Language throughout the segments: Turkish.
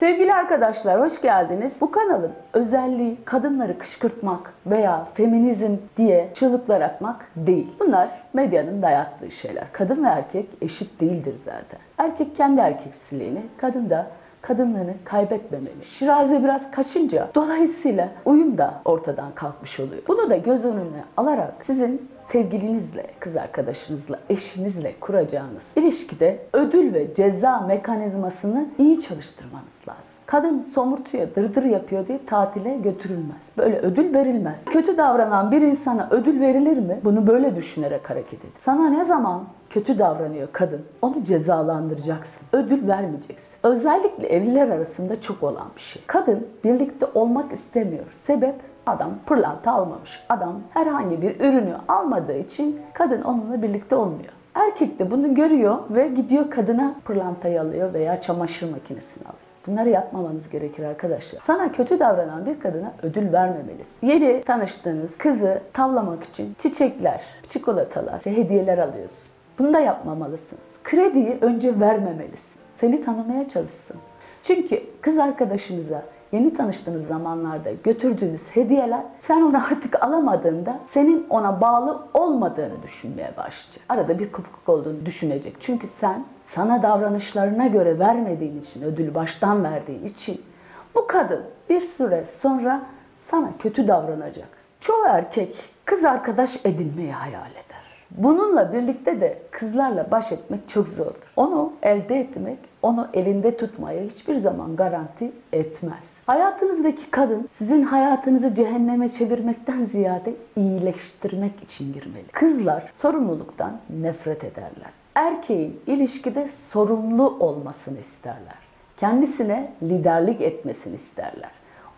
Sevgili arkadaşlar hoş geldiniz. Bu kanalın özelliği kadınları kışkırtmak veya feminizm diye çığlıklar atmak değil. Bunlar medyanın dayattığı şeyler. Kadın ve erkek eşit değildir zaten. Erkek kendi erkeksiliğini, kadın da kadınlığını kaybetmemeli. Şiraze biraz kaçınca dolayısıyla uyum da ortadan kalkmış oluyor. Bunu da göz önüne alarak sizin sevgilinizle, kız arkadaşınızla, eşinizle kuracağınız ilişkide ödül ve ceza mekanizmasını iyi çalıştırmanız lazım. Kadın somurtuyor, dırdır yapıyor diye tatile götürülmez. Böyle ödül verilmez. Kötü davranan bir insana ödül verilir mi? Bunu böyle düşünerek hareket edin. Sana ne zaman kötü davranıyor kadın, onu cezalandıracaksın. Ödül vermeyeceksin. Özellikle evliler arasında çok olan bir şey. Kadın birlikte olmak istemiyor. Sebep Adam pırlanta almamış. Adam herhangi bir ürünü almadığı için kadın onunla birlikte olmuyor. Erkek de bunu görüyor ve gidiyor kadına pırlantayı alıyor veya çamaşır makinesini alıyor. Bunları yapmamanız gerekir arkadaşlar. Sana kötü davranan bir kadına ödül vermemelisin. Yeni tanıştığınız kızı tavlamak için çiçekler, çikolatalar, hediyeler alıyorsun. Bunu da yapmamalısınız. Krediyi önce vermemelisin. Seni tanımaya çalışsın. Çünkü kız arkadaşınıza yeni tanıştığınız zamanlarda götürdüğünüz hediyeler sen onu artık alamadığında senin ona bağlı olmadığını düşünmeye başlayacak. Arada bir kopukluk olduğunu düşünecek. Çünkü sen sana davranışlarına göre vermediğin için, ödülü baştan verdiğin için bu kadın bir süre sonra sana kötü davranacak. Çoğu erkek kız arkadaş edinmeyi hayal eder. Bununla birlikte de kızlarla baş etmek çok zordur. Onu elde etmek, onu elinde tutmaya hiçbir zaman garanti etmez. Hayatınızdaki kadın sizin hayatınızı cehenneme çevirmekten ziyade iyileştirmek için girmeli. Kızlar sorumluluktan nefret ederler. Erkeğin ilişkide sorumlu olmasını isterler. Kendisine liderlik etmesini isterler.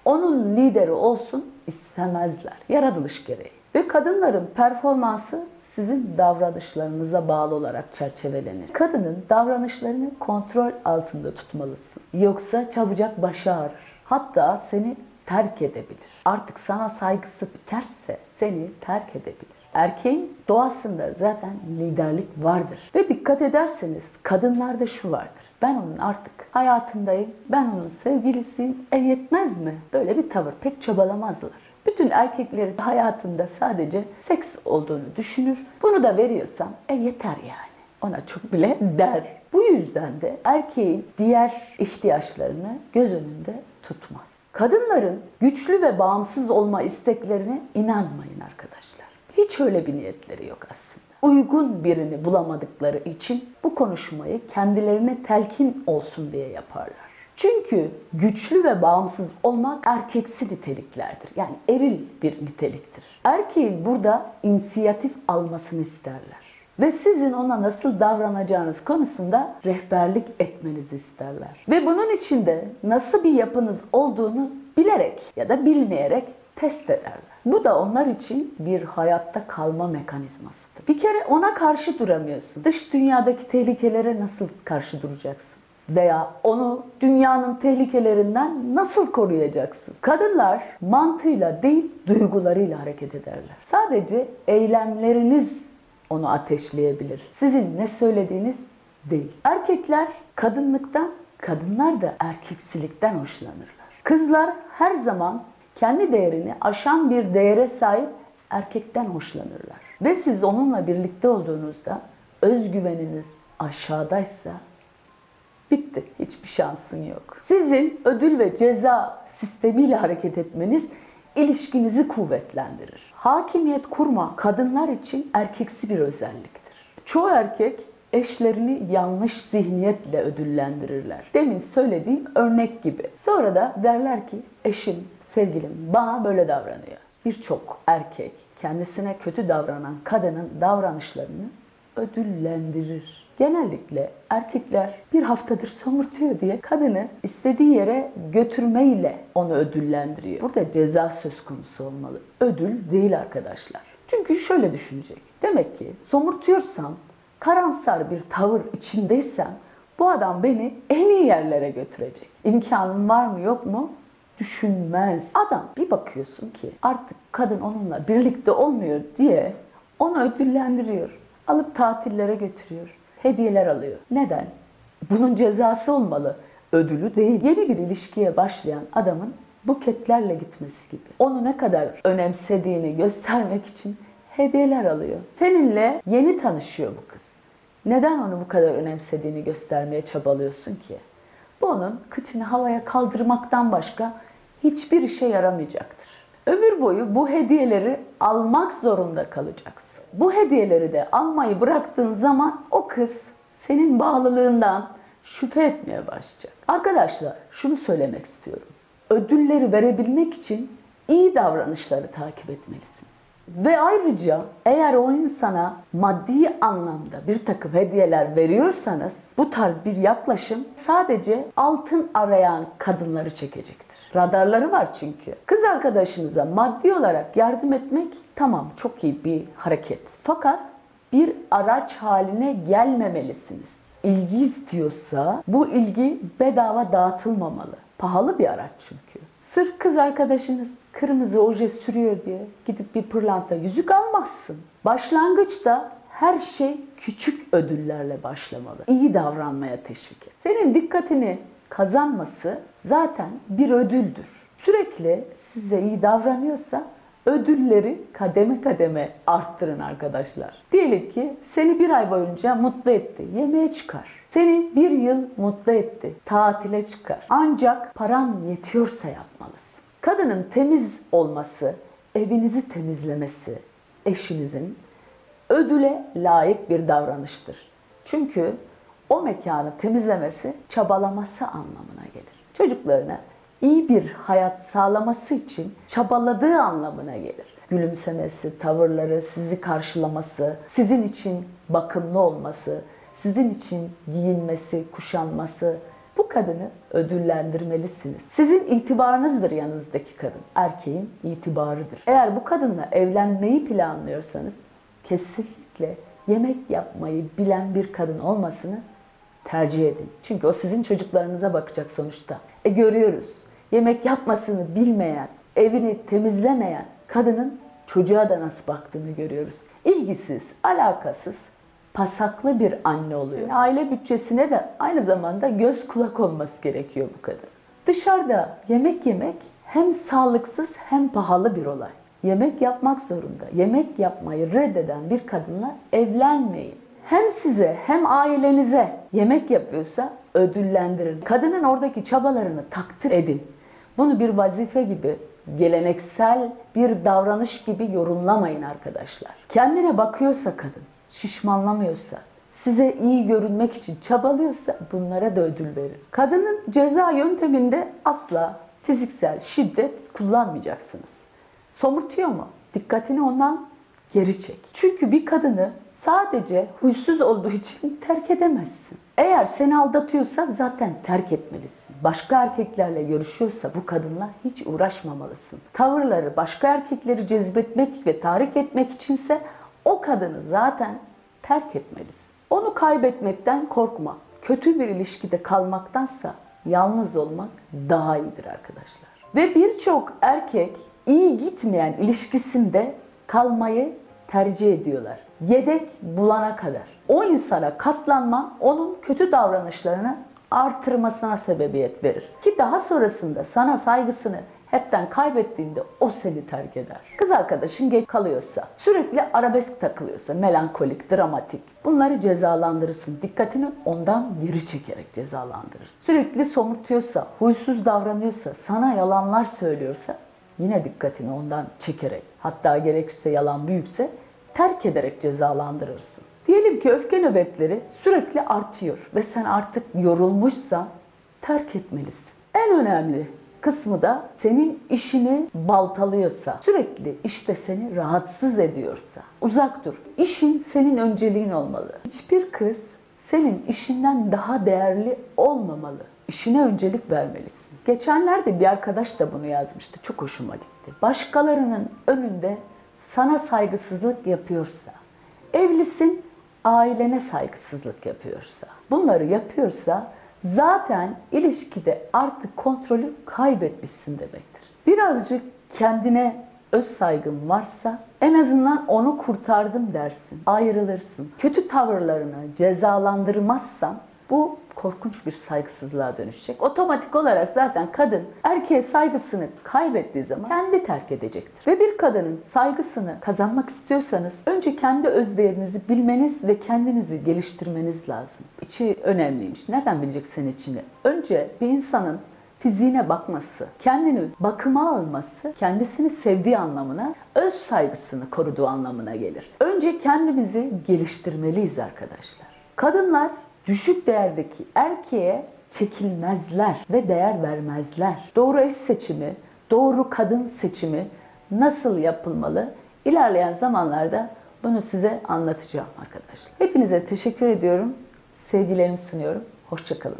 Onun lideri olsun istemezler. Yaratılış gereği. Ve kadınların performansı sizin davranışlarınıza bağlı olarak çerçevelenir. Kadının davranışlarını kontrol altında tutmalısın. Yoksa çabucak başı ağrır. Hatta seni terk edebilir. Artık sana saygısı biterse seni terk edebilir. Erkeğin doğasında zaten liderlik vardır. Ve dikkat ederseniz kadınlarda şu vardır. Ben onun artık hayatındayım, ben onun sevgilisiyim, e yetmez mi? Böyle bir tavır pek çabalamazlar. Bütün erkeklerin hayatında sadece seks olduğunu düşünür. Bunu da veriyorsam e yeter yani. Ona çok bile der. Bu yüzden de erkeğin diğer ihtiyaçlarını göz önünde tutmaz. Kadınların güçlü ve bağımsız olma isteklerine inanmayın arkadaşlar. Hiç öyle bir niyetleri yok aslında. Uygun birini bulamadıkları için bu konuşmayı kendilerine telkin olsun diye yaparlar. Çünkü güçlü ve bağımsız olmak erkeksi niteliklerdir. Yani eril bir niteliktir. Erkeğin burada inisiyatif almasını isterler. Ve sizin ona nasıl davranacağınız konusunda rehberlik etmenizi isterler. Ve bunun için de nasıl bir yapınız olduğunu bilerek ya da bilmeyerek test ederler. Bu da onlar için bir hayatta kalma mekanizmasıdır. Bir kere ona karşı duramıyorsun. Dış dünyadaki tehlikelere nasıl karşı duracaksın? veya onu dünyanın tehlikelerinden nasıl koruyacaksın? Kadınlar mantığıyla değil duygularıyla hareket ederler. Sadece eylemleriniz onu ateşleyebilir. Sizin ne söylediğiniz değil. Erkekler kadınlıktan, kadınlar da erkeksilikten hoşlanırlar. Kızlar her zaman kendi değerini aşan bir değere sahip erkekten hoşlanırlar. Ve siz onunla birlikte olduğunuzda özgüveniniz aşağıdaysa Bitti. Hiçbir şansın yok. Sizin ödül ve ceza sistemiyle hareket etmeniz ilişkinizi kuvvetlendirir. Hakimiyet kurma kadınlar için erkeksi bir özelliktir. Çoğu erkek eşlerini yanlış zihniyetle ödüllendirirler. Demin söylediğim örnek gibi. Sonra da derler ki eşim, sevgilim bana böyle davranıyor. Birçok erkek kendisine kötü davranan kadının davranışlarını ödüllendirir. Genellikle erkekler bir haftadır somurtuyor diye kadını istediği yere götürmeyle onu ödüllendiriyor. Burada ceza söz konusu olmalı. Ödül değil arkadaşlar. Çünkü şöyle düşünecek. Demek ki somurtuyorsam, karamsar bir tavır içindeysem bu adam beni en iyi yerlere götürecek. İmkanım var mı yok mu? Düşünmez. Adam bir bakıyorsun ki artık kadın onunla birlikte olmuyor diye onu ödüllendiriyor. Alıp tatillere götürüyor hediyeler alıyor. Neden? Bunun cezası olmalı. ödülü değil. Yeni bir ilişkiye başlayan adamın buketlerle gitmesi gibi. Onu ne kadar önemsediğini göstermek için hediyeler alıyor. Seninle yeni tanışıyor bu kız. Neden onu bu kadar önemsediğini göstermeye çabalıyorsun ki? Bu onun kıçını havaya kaldırmaktan başka hiçbir işe yaramayacaktır. Ömür boyu bu hediyeleri almak zorunda kalacaksın. Bu hediyeleri de almayı bıraktığın zaman o kız senin bağlılığından şüphe etmeye başlayacak. Arkadaşlar şunu söylemek istiyorum. Ödülleri verebilmek için iyi davranışları takip etmelisiniz. Ve ayrıca eğer o insana maddi anlamda bir takım hediyeler veriyorsanız bu tarz bir yaklaşım sadece altın arayan kadınları çekecektir. Radarları var çünkü. Kız arkadaşınıza maddi olarak yardım etmek tamam çok iyi bir hareket. Fakat bir araç haline gelmemelisiniz. İlgi istiyorsa bu ilgi bedava dağıtılmamalı. Pahalı bir araç çünkü. Sırf kız arkadaşınız kırmızı oje sürüyor diye gidip bir pırlanta yüzük almazsın. Başlangıçta her şey küçük ödüllerle başlamalı. İyi davranmaya teşvik et. Senin dikkatini kazanması zaten bir ödüldür. Sürekli size iyi davranıyorsa ödülleri kademe kademe arttırın arkadaşlar. Diyelim ki seni bir ay boyunca mutlu etti. Yemeğe çıkar. Seni bir yıl mutlu etti. Tatile çıkar. Ancak paran yetiyorsa yapmalısın. Kadının temiz olması, evinizi temizlemesi, eşinizin ödüle layık bir davranıştır. Çünkü o mekanı temizlemesi çabalaması anlamına gelir. Çocuklarına iyi bir hayat sağlaması için çabaladığı anlamına gelir. Gülümsemesi, tavırları, sizi karşılaması, sizin için bakımlı olması, sizin için giyinmesi, kuşanması, bu kadını ödüllendirmelisiniz. Sizin itibarınızdır yanınızdaki kadın. Erkeğin itibarıdır. Eğer bu kadınla evlenmeyi planlıyorsanız kesinlikle yemek yapmayı bilen bir kadın olmasını tercih edin. Çünkü o sizin çocuklarınıza bakacak sonuçta. E görüyoruz. Yemek yapmasını bilmeyen, evini temizlemeyen kadının çocuğa da nasıl baktığını görüyoruz. İlgisiz, alakasız, pasaklı bir anne oluyor. Aile bütçesine de aynı zamanda göz kulak olması gerekiyor bu kadın. Dışarıda yemek yemek hem sağlıksız hem pahalı bir olay. Yemek yapmak zorunda. Yemek yapmayı reddeden bir kadınla evlenmeyin. Hem size hem ailenize yemek yapıyorsa ödüllendirin. Kadının oradaki çabalarını takdir edin. Bunu bir vazife gibi, geleneksel bir davranış gibi yorumlamayın arkadaşlar. Kendine bakıyorsa kadın, şişmanlamıyorsa, size iyi görünmek için çabalıyorsa bunlara da ödül verin. Kadının ceza yönteminde asla fiziksel şiddet kullanmayacaksınız. Somurtuyor mu? Dikkatini ondan geri çek. Çünkü bir kadını sadece huysuz olduğu için terk edemezsin. Eğer seni aldatıyorsa zaten terk etmelisin. Başka erkeklerle görüşüyorsa bu kadınla hiç uğraşmamalısın. Tavırları başka erkekleri cezbetmek ve tahrik etmek içinse o kadını zaten terk etmelisin. Onu kaybetmekten korkma. Kötü bir ilişkide kalmaktansa yalnız olmak daha iyidir arkadaşlar. Ve birçok erkek iyi gitmeyen ilişkisinde kalmayı tercih ediyorlar. Yedek bulana kadar. O insana katlanma onun kötü davranışlarını artırmasına sebebiyet verir. Ki daha sonrasında sana saygısını hepten kaybettiğinde o seni terk eder. Kız arkadaşın geç kalıyorsa, sürekli arabesk takılıyorsa, melankolik, dramatik bunları cezalandırırsın. Dikkatini ondan geri çekerek cezalandırırsın. Sürekli somurtuyorsa, huysuz davranıyorsa, sana yalanlar söylüyorsa yine dikkatini ondan çekerek hatta gerekirse yalan büyükse terk ederek cezalandırırsın. Diyelim ki öfke nöbetleri sürekli artıyor ve sen artık yorulmuşsan terk etmelisin. En önemli kısmı da senin işini baltalıyorsa, sürekli işte seni rahatsız ediyorsa uzak dur. İşin senin önceliğin olmalı. Hiçbir kız senin işinden daha değerli olmamalı. İşine öncelik vermelisin. Geçenlerde bir arkadaş da bunu yazmıştı. Çok hoşuma gitti. Başkalarının önünde sana saygısızlık yapıyorsa, evlisin ailene saygısızlık yapıyorsa, bunları yapıyorsa zaten ilişkide artık kontrolü kaybetmişsin demektir. Birazcık kendine öz saygın varsa en azından onu kurtardım dersin, ayrılırsın. Kötü tavırlarını cezalandırmazsan bu korkunç bir saygısızlığa dönüşecek. Otomatik olarak zaten kadın erkeğe saygısını kaybettiği zaman kendi terk edecektir. Ve bir kadının saygısını kazanmak istiyorsanız önce kendi özdeğerinizi bilmeniz ve kendinizi geliştirmeniz lazım. İçi önemliymiş. Nereden bileceksin içini? Önce bir insanın fiziğine bakması, kendini bakıma alması, kendisini sevdiği anlamına, öz saygısını koruduğu anlamına gelir. Önce kendimizi geliştirmeliyiz arkadaşlar. Kadınlar düşük değerdeki erkeğe çekilmezler ve değer vermezler. Doğru eş seçimi, doğru kadın seçimi nasıl yapılmalı? İlerleyen zamanlarda bunu size anlatacağım arkadaşlar. Hepinize teşekkür ediyorum. Sevgilerimi sunuyorum. Hoşçakalın.